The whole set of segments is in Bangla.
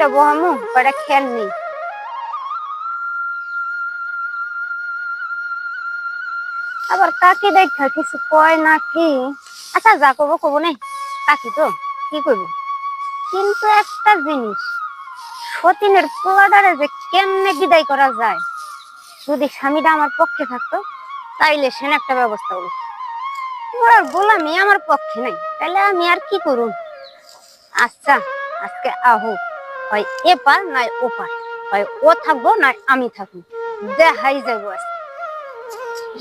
এটা বহামু কয়টা খেয়াল আবার কাকি দেখা কিছু কয় না কি? আচ্ছা যা করব কবো নাই কাকি তো, কি করব কিন্তু একটা জিনিস, সতীনের পোলাডারে যে কেমনে বিদায় করা যায়, যদি স্বামীটা আমার পক্ষে থাকতো, তাইলে সেন একটা ব্যবস্থা হলো ওর গোলামি আমার পক্ষে নাই তাহলে আমি আর কি করুন আচ্ছা আজকে আহো। হয়, এপার নাই ওপার হয়, ও থাকব নাই আমি থাকব। দেখাই যাব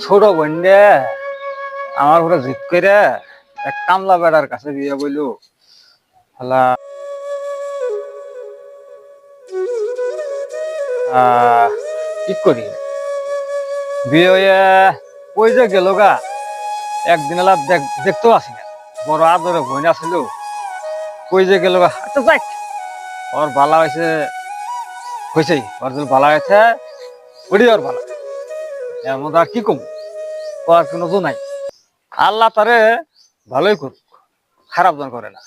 ছোট বোনরে আমার ঘরে জিত করে এক কামলা বেড়ার কাছে দিয়ে বইলো। হলা কি করি? বিয়ে হয়ে যে গেল গা? একদিন দেখতেও আসি না। বড় আদরে বোন আছিল কই যে গেল গা? আচ্ছা যাক ওর ভালা হয়েছে হয়েছেই ওর যদি ভালা হয়েছে ওটি ওর ভালা এর আর কি কম করার কোনো তো নাই। আল্লাহ তারে ভালোই করুক, খারাপ জন করে না।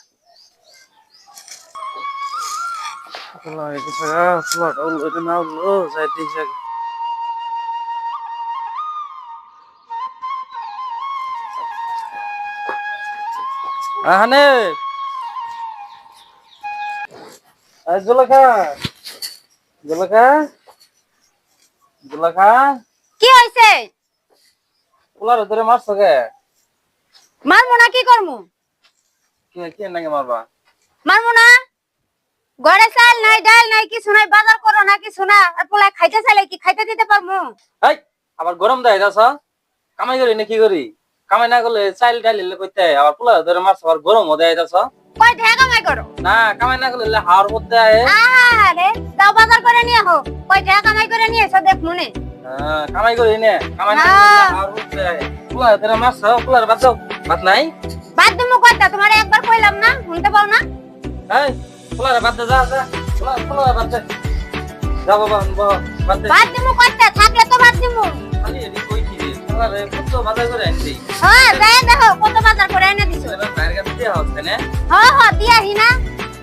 আহানে জোলাখা জোলাখা জোলাখা। কি ধরে মারছো কে? মারবো না কি করব? কে কে নাকি মারবা? মারবো না। ঘরে চাল নাই ডাল নাই কিছু নাই বাজার করো না কিছু না। আর পোলা খাইতে চাইলে কি খাইতে দিতে এই আবার গরম দেয় যাস কামাই করি না কি করি? কামাই না করলে চাইল ডাইল কইতে আবার পোলা ধরে মারছো আবার গরম দেয় যাস কয় টাকা কামাই করো? না কামাই না করলে হাওয়ার মধ্যে আয় আরে যাও বাজার করে নিয়ে হো কয় টাকা কামাই করে নিয়ে এসো দেখ মনে হ্যাঁ, কামাই করি নে। কামাই না হাওয়ার মধ্যে পোলা ধরে মারছো পোলার বাদ দাও। বাদ নাই? বাদ দিমু কয়টা তোমার একবার কইলাম না শুনতে পাও না? এই পোলার বাদ দে যা যা। পোলা পোলা বাদ দে। যা বাবা বাদ দে। বাদ দিমু কয়টা থাকলে তো বাদ দিমু। খালি এদি কইছি রে পোলারে কত বাজার করে আনছি হ্যাঁ যাই দেখো কত বাজার করে এনে দিছো। এবার বাইরে কাছে হচ্ছে না। হ্যাঁ হ্যাঁ দিয়াহি না।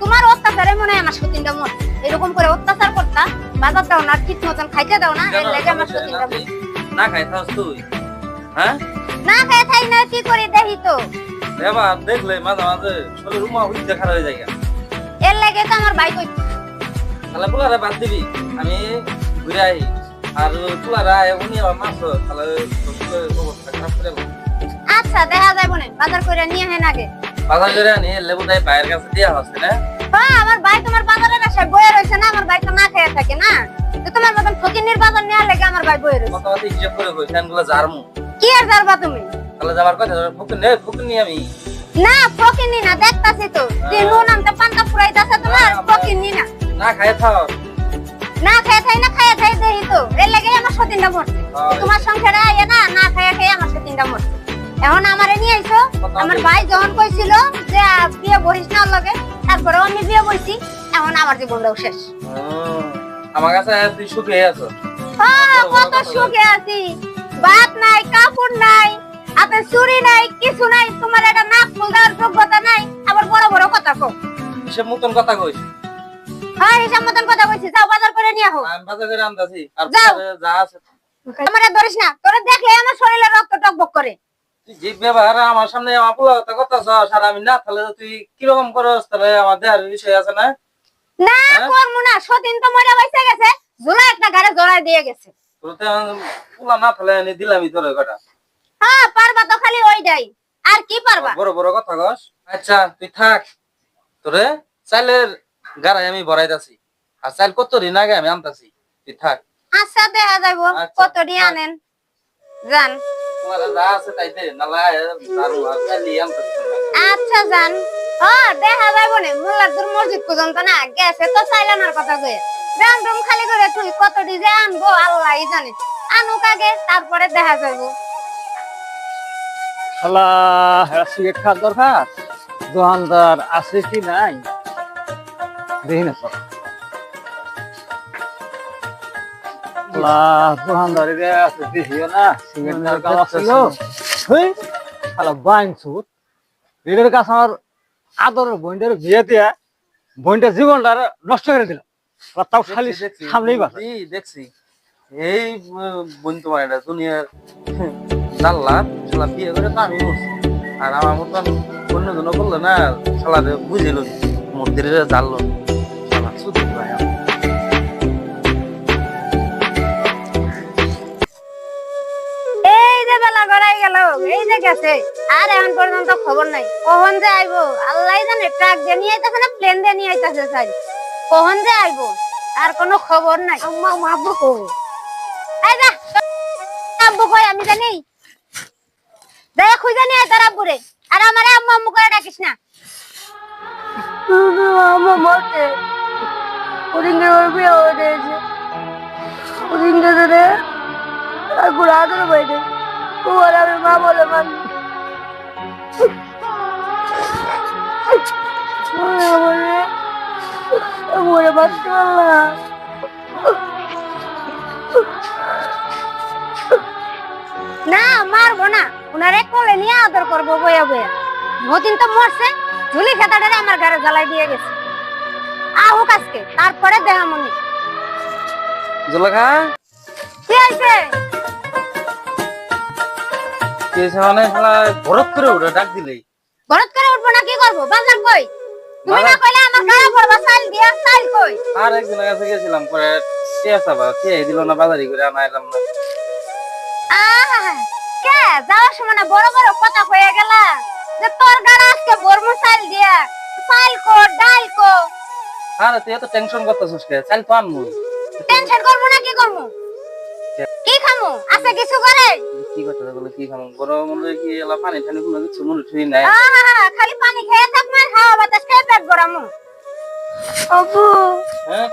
তোমার অত্যাচারে মনে হয় আমার সতীনটা মন এরকম করে অত্যাচার করতা বাজার দাও না ঠিক মতন খাইতে দাও না এর লেগে আমার সতীনটা মন না খাই থাস তুই। হ্যাঁ না খাই খাই না কি করি দেখি তো। এবার দেখলে মাঝে মাঝে উঠতে খারাপ হয়ে যায় এর লেগে তো আমার ভাই কই তাহলে পোলারে বাদ দিবি আমি ঘুরে আই। আর পোলারা উনি আবার মাছ তাহলে অবস্থা খারাপ করে আচ্ছা দেখা যাইব না বাজার করে নিয়ে হেন আগে। বাজার করে আনি লেবু তাই ভাইয়ের কাছে দেওয়া হচ্ছে না? হ্যাঁ আমার ভাই তোমার বাজারের আশায় বয়ে রয়েছে না আমার ভাই তো না খেয়ে থাকে না। তো তোমার মতন ফকিনির বাজার নেওয়ার লেগে আমার ভাই বয়ে রয়েছে কত কথা হিসাব করে কই ফ্যানগুলো জারমু। কি আর জানবা তুমি? তাহলে যাবার কথা ফুকুন নে ফুকুন নি আমি। না ফকিনি না দেখতাছি তো। যে নুন আনতে পান্তা ফুরাইতাছে তোমার ফকিনি না। না খাই থাও। না খায় খাই না খায় খাই দেই তো। এর লাগে আমার সতীনটা মরছে। হয়। তোমার সংসারে আইয়া না না খায় খাই আমার সতীনটা মরছে। এখন আমারে নিয়ে আইছো? আমার ভাই যখন কইছিল যে বিয়ে বহিস না লগে তারপরে আমি বিয়ে বইছি। এখন আমার জীবনটাও শেষ। আমার কাছে তুই সুখে আছো? হ্যাঁ, কত সুখে আছি। ভাত নাই কাপড় নাই হাতে চুরি নাই কিছু নাই তোমার এটা নাক ফুল দেওয়ার যোগ্যতা নাই। আবার বড় বড় কথা কো হিসেব মতন কথা কইস। হ্যাঁ হিসাব মতন কথা কইছি। যাও বাজার করে নিয়ে আহো। আমি বাজার করে আনতাছি। আর যা আছে আমার ধরিস না। তোরা দেখলে আমার শরীরে রক্ত টকবক করে। যে ব্যবহার আমার সামনে আমার কথা আর আমি না তাহলে তুই কীরকম করস? তাহলে আমার দেহার বিষয় আছে না? না হ্যাঁ? করব না। সতীন তো মরে বাইসে গেছে ঝোলা একটা গাড়ি দিয়ে গেছে। তোর তো পোলা না তাহলে আমি দিলামই কটা হ্যাঁ পারবা তো খালি ওইটাই। আর কি পারবা? বড় বড় কথা কস। আচ্ছা তুই থাক। তোরে চাইলের গাড়াই আমি ভরাইতাছি। আর চাইল কত ঋণ আগে আমি আনতাছি? তুই থাক। আচ্ছা দেখা যাইব। আচ্ছা, কত আচ্ছা। আনেন? যান। তোমার যা আছে তাই দে নালা দারু আর চাইলি আনতাছি আচ্ছা হ্যাঁ দেখা যাইব না। মোল্লাদুর মসজিদ পর্যন্ত না গেছে তো চাইলানার কথা কয়ে। রুম খালি করে তুই কত ডিজে আনব আল্লাহই জানে। আনুক আগে তারপরে দেখা যাইব। শালা এরা সিগারেট খাওয়ার দরকার? দোকানদার আছে কি নাই? দেখি না রে না সিগারেট নেওয়ার কাজ ছিল হই শালা বাইন রেলের কাছে আমার আদরের বিয়ে দিয়া বোনটা জীবনটা নষ্ট করে দিল। তাও খালি সামনেই বাসা দেখছি। এই বোন তোমার এটা দুনিয়ার জানলা শালা বিয়ে করে তো আমি আর আমার মতন অন্য জন করল না শালা বুঝিল মন্দিরে জানলো শালা এই যে গেছে। আর এখন পর্যন্ত খবর নাই। কখন যে আইবো? আল্লাহ জানে ট্রাক দিয়ে নিয়ে আইতাছে না প্লেন দিয়ে নিয়ে আইতাছে কখন যে আইবো? আর কোনো খবর নাই। আম্মা আব্বু এই কই আমি জানি। দেখ তার আব্বুরে। আর আমারে আম্মু আম্মু করে ডাকিস না। আম্মু মরতে ওদিনকে ওর বিয়ে ওদিনকে ধরে আর গুড়া ধরে বাইরে তোমার আমি মা বলে মান মরে বাঁচতে পারলাম না মারবো না। উনারে কোলে নিয়ে আদর করব বয়া বয়া। মতিন তো মরছে ঝুলি খেতাটারে আমার ঘরে জ্বালাই দিয়ে গেছে। আহুক আজকে তারপরে দেহামনি। জোলাখা কি হয়েছে কে মানে শালা ভরত করে উঠে ডাক দিলেই ভরত করে উঠবো না কি করব? বাজার কই? তুমি না কইলে আমার গাড়া পড়বা চাল দিয়া চাল কই? আর একজনের কাছে গেছিলাম পরে কে চাবা? কে? দিল না বাজারি করে আনা এলাম না। আহা, কে? যাওয়ার সময় না বড় বড় কথা হয়ে গেল যে তোর গাড়া আজকে বর্মু চাল দিয়া। চাল কো ডাল কো। আর তুই এত টেনশন করতেছিস কে? চাল তো আনব। টেনশন করব না কি করব? কি খামু? আছে কিছু করে কি করতে বলে কি খামো? বড় মনে কি এলা পানি ঠানি কোনো কিছু মনে ঠিক নাই। খালি পানি খেয়ে থাকব আর হাওয়া বাতাস খেয়ে পেট গরমু আপু হ্যাঁ?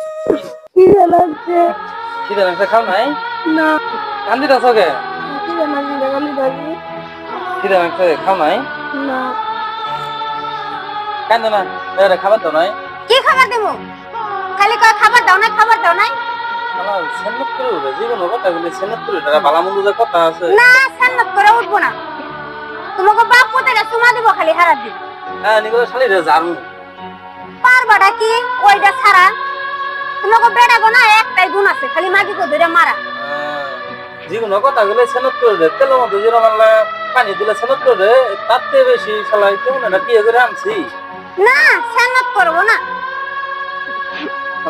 কি কি দেন একটা খাও নাই? না। কান্দি দাস কে কি লাগছে গালি দাবি কি দেন খাও নাই? না। কান্দ না। এরে খাবার তো নাই। কি খাবার দেবো খালি কয় খাবার দাও না খাবার দাও নাই? সেনত সেনত না সান্নত করে উঠবো না। তোমাকে বাপ কোথায় চুমা দিব খালি হারা দিন হ্যাঁ নিকো শালি রে জারু। পারবাটা কি? ওইটা ছাড়া। তোমাকে বেড়া গো না একটাই গুণ আছে খালি মাগিকে ধরে মারা। জীবন কথা বলে সেনত করে তেলের মধ্যে যেরকম আল্লাহ পানি দিলে সেনত করে থেকে বেশি শালা কেমন এটা বিয়ে করে আনছি। না সান্নত করব না।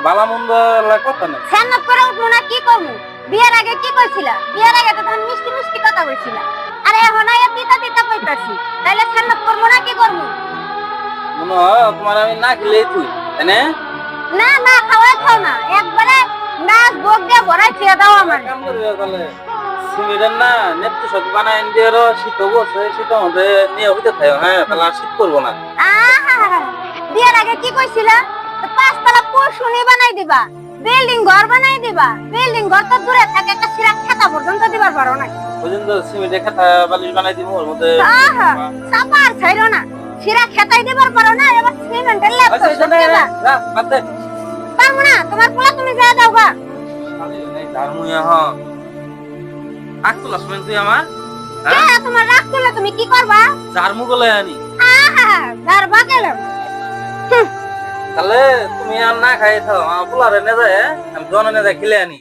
বালা মন্দ কথা নেই সান্নত করে উঠবো না কি করব বিয়ের আগে কি কইছিলা বিয়ের আগে তো তখন মিষ্টি মিষ্টি কথা কইছিলা আরে এখন আয়া তিতা তিতা কইতাছি তাইলে সান্নত করব না কি করব মনে তোমার আমি না খেলেই তুই তাই না না না খাওয়াই খাও না একবারে নাচ ভোগ দিয়ে ভরাই ছেড়ে দাও আমার কাম করবি তাহলে সিমিরের না নেত্রী সব বানায় দিয়ে শীত বসে শীতের মধ্যে নিয়ে হইতে থাকো হ্যাঁ তাহলে আর শীত করব না বিয়ের আগে কি কইছিলা পাঁচতলা পশুনি বানাই দিবা বিল্ডিং ঘর বানাই দিবা বিল্ডিং ঘর তো দূরে থাকে একটা সিরা খাতা পর্যন্ত দিবার পারো না। ওই জন্য তো খাতা বালিশ বানাই দিব ওর মধ্যে সাপার ছাইরো না। সিরা খেতাই দিবার পারো না এবার সিমেন্টের ল্যাব আচ্ছা, পারব না তোমার পোলা তুমি যা দাও গা। এই দারমুই এখন। আগ তোলাস মানে তুই আমার? কে তোমার রাগ তুলে তুমি কি করবা? জারমু গলে আনি। আহা দারবা গেলাম তাহলে তুমি আর না খাই থাও আমার পোলারে নে যায় আমি জন নে যায় খেলে আনি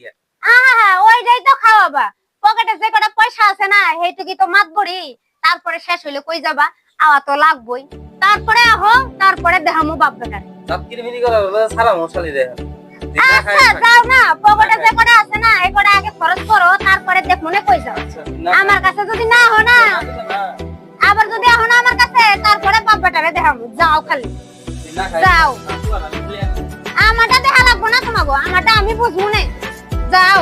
ওইটাই তো খাওয়াবা। পকেটে যে কটা পয়সা আছে না সেইটুকি তো মাত বড়ি তারপরে শেষ হইলে কই যাবা? আওয়া তো লাগবই। তারপরে আহো তারপরে দেহামু বাপ বেটার করা সারা মশালি রে। তুই না খাই আচ্ছা যাও না পকেটে যে কটা আছে না এই কটা আগে খরচ করো তারপরে দেখ মনে কই যাও। আমার কাছে যদি না হো না আবার যদি আহো না আমার কাছে তারপরে বাপ বেটারে দেহামু। যাও খালি। যাও। আমারটা দেখা লাগবো না তোমাকে আমারটা আমি বুঝব না। যাও।